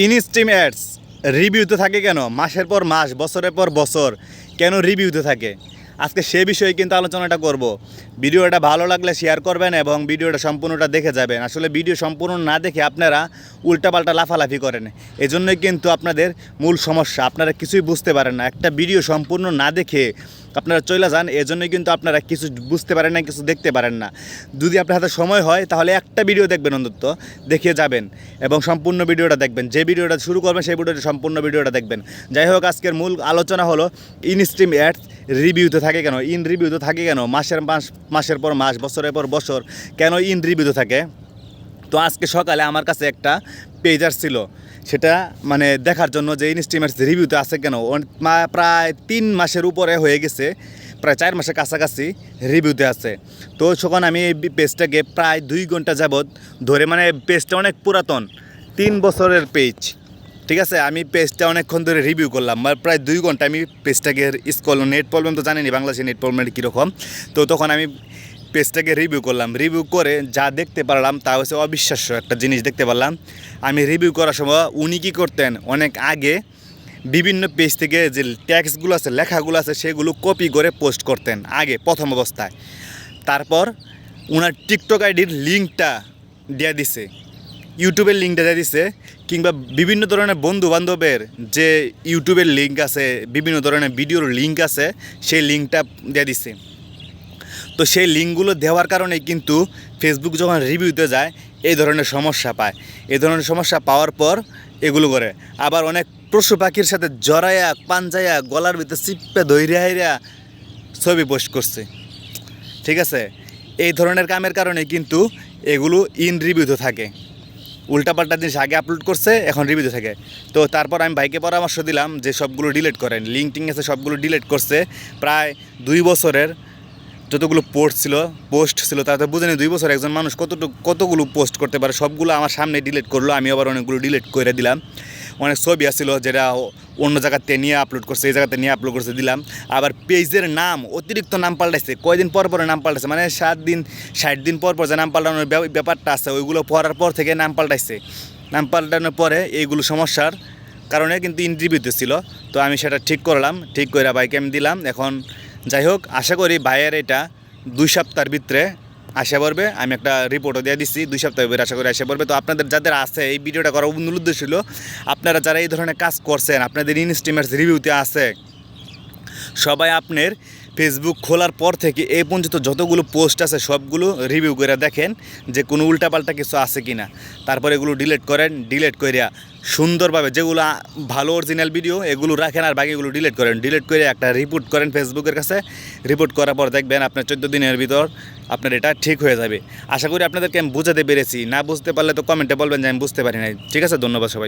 Instream ads রিভিউতে থাকে কেন? মাসের পর মাস, বছরের পর বছর কেন রিভিউতে থাকে? আজকে সে বিষয়ে কিন্তু আলোচনাটা করব। ভিডিওটা ভালো লাগলে শেয়ার করবেন এবং ভিডিওটা সম্পূর্ণটা দেখে যাবেন। আসলে ভিডিও সম্পূর্ণ না দেখে আপনারা উল্টাপাল্টা লাফালাফি করেন। এজন্যই কিন্তু আপনাদের মূল সমস্যা, আপনারা কিছুই বুঝতে পারেন না। একটা ভিডিও সম্পূর্ণ না দেখে আপনারা চলে যান, এজন্যই কিন্তু আপনারা কিছু বুঝতে পারেন না কিছু দেখতে পারেন না। যদি আপনার হাতে সময় হয়, তাহলে একটা ভিডিও দেখবেন অন্তত দেখে যাবেন এবং সম্পূর্ণ ভিডিওটা দেখবেন। যে ভিডিওটা শুরু করবেন, সেই ভিডিওটা সম্পূর্ণ ভিডিওটা দেখবেন। যাই হোক, আজকের মূল আলোচনা হলো ইনস্ট্রিম অ্যাডস রিভিউতে থাকে কেন? ইন রিভিউতে থাকে কেন? মাসের মাস, মাসের পর মাস, বছরের পর বছর কেন ইন রিভিউতে থাকে? তো আজকে সকালে আমার কাছে একটা পেজ ছিল সেটা মানে দেখার জন্য যে ইনস্ট্রিমেন্টস রিভিউতে আছে কেন? প্রায় তিন মাসের উপরে হয়ে গেছে, প্রায় চার মাসের কাছাকাছি রিভিউতে আছে। তো তখন আমি এই পেজটাকে প্রায় দুই ঘণ্টা যাবৎ ধরে মানে পেজটা অনেক পুরাতন, তিন বছরের পেজ ঠিক আছে? আমি পেজটা অনেকক্ষণ ধরে রিভিউ করলাম প্রায় দুই ঘণ্টা আমি পেজটাকে স্কল নেট প্রবলেম তো জানিনি বাংলাদেশের নেট প্রবলেম কীরকম তো তখন আমি পেজটাকে রিভিউ করলাম। রিভিউ করে যা দেখতে পারলাম তা হচ্ছে অবিশ্বাস্য একটা জিনিস দেখতে পারলাম। আমি রিভিউ করার সময় উনি কী করতেন? অনেক আগে বিভিন্ন পেজ থেকে যে ট্যাক্সগুলো আছে, লেখাগুলো আছে, সেগুলো কপি করে পোস্ট করতেন, আগে প্রথম অবস্থায়। তারপর ওনার টিকটক আইডির লিঙ্কটা দিয়ে দিছে। ইউটিউবের লিঙ্কটা দিয়ে দিছে, কিংবা বিভিন্ন ধরনের বন্ধু বান্ধবের যে ইউটিউবের লিঙ্ক আছে, বিভিন্ন ধরনের ভিডিওর লিঙ্ক আছে, সেই লিঙ্কটা দিয়ে দিছে। তো সেই লিঙ্কগুলো দেওয়ার কারণে কিন্তু ফেসবুক যখন রিভিউতে যায়, এই ধরনের সমস্যা পায়। এই ধরনের সমস্যা পাওয়ার পর এগুলো করে। আবার অনেক পশু পাখির সাথে জড়াইয়া, পাঞ্জাইয়া, গলার ভিতরে চিপ্পে দৈরিয়া হাইরা ছবি পোস্ট করছে। ঠিক আছে? এই ধরনের কামের কারণে কিন্তু এগুলো ইন রিভিউতে থাকে। উল্টাপাল্টা জিনিস আগে আপলোড করছে, এখন রিভিউতে থাকে। তো তারপর আমি ভাইকে পরামর্শ দিলাম যে সবগুলো ডিলিট করেন। লিঙ্ক আছে সবগুলো ডিলিট করছে। প্রায় দুই বছরের যতগুলো পোস্ট ছিল পোস্ট ছিল, তাতে বুঝেনি দুই বছর একজন মানুষ কতটুকু, কতগুলো পোস্ট করতে পারে। সবগুলো আমার সামনে ডিলিট করল, আমি আবার অনেকগুলো ডিলিট করে দিলাম। অনেক ছবি আসছিল যেটা অন্য জায়গাতে নিয়ে আপলোড করছে, এই জায়গাতে নিয়ে আপলোড করছে, দিলাম। আবার পেজের নাম, অতিরিক্ত নাম পাল্টাইছে, কয়দিন পর পরে নাম পাল্টাইছে মানে সাত দিন, ষাট দিন পর পর যে নাম পাল্টানোর ব্যাপারটা আছে, ওইগুলো পড়ার পর থেকে নাম পাল্টাইছে। নাম পাল্টানোর পরে এইগুলো সমস্যার কারণে কিন্তু ইন্টারভিউতে ছিল, তো আমি সেটা ঠিক করলাম, ঠিক করে বাইকে আমি দিলাম। এখন যাই হোক, আশা করি ভাইয়ের এটা দুই সপ্তাহের ভিতরে আসা পড়বে। আমি একটা রিপোর্টও দিয়ে দিচ্ছি দুই সপ্তাহের ভিতরে আশা করি আসা পড়বে। তো আপনাদের যাদের আছে, এই ভিডিওটা করার মূল উদ্দেশ্য ছিল আপনারা যারা এই ধরনের কাজ করছেন, আপনাদের ইনস্টিমেটস রিভিউতে আছে, সবাই আপনার ফেসবুক খোলার পর থেকে এই পর্যন্ত যতগুলো পোস্ট আছে, সবগুলো রিভিউ করে দেখেন যে কোনো উল্টাপাল্টা কিছু আছে কি না তারপর এগুলো ডিলেট করেন ডিলেট করিয়া সুন্দরভাবে যেগুলো ভালো অরিজিনাল ভিডিও এগুলো রাখেন আর বাকিগুলো ডিলিট করেন। ডিলেট করে একটা রিপোর্ট করেন ফেসবুকের কাছে। রিপোর্ট করার পর দেখবেন আপনার চোদ্দ দিনের ভিতর আপনার এটা ঠিক হয়ে যাবে। আশা করি আপনাদেরকে আমি বুঝাতে পেরেছি। না বুঝতে পারলে তো কমেন্টে বলবেন যে আমি বুঝতে পারি নাই। ঠিক আছে, ধন্যবাদ সবাই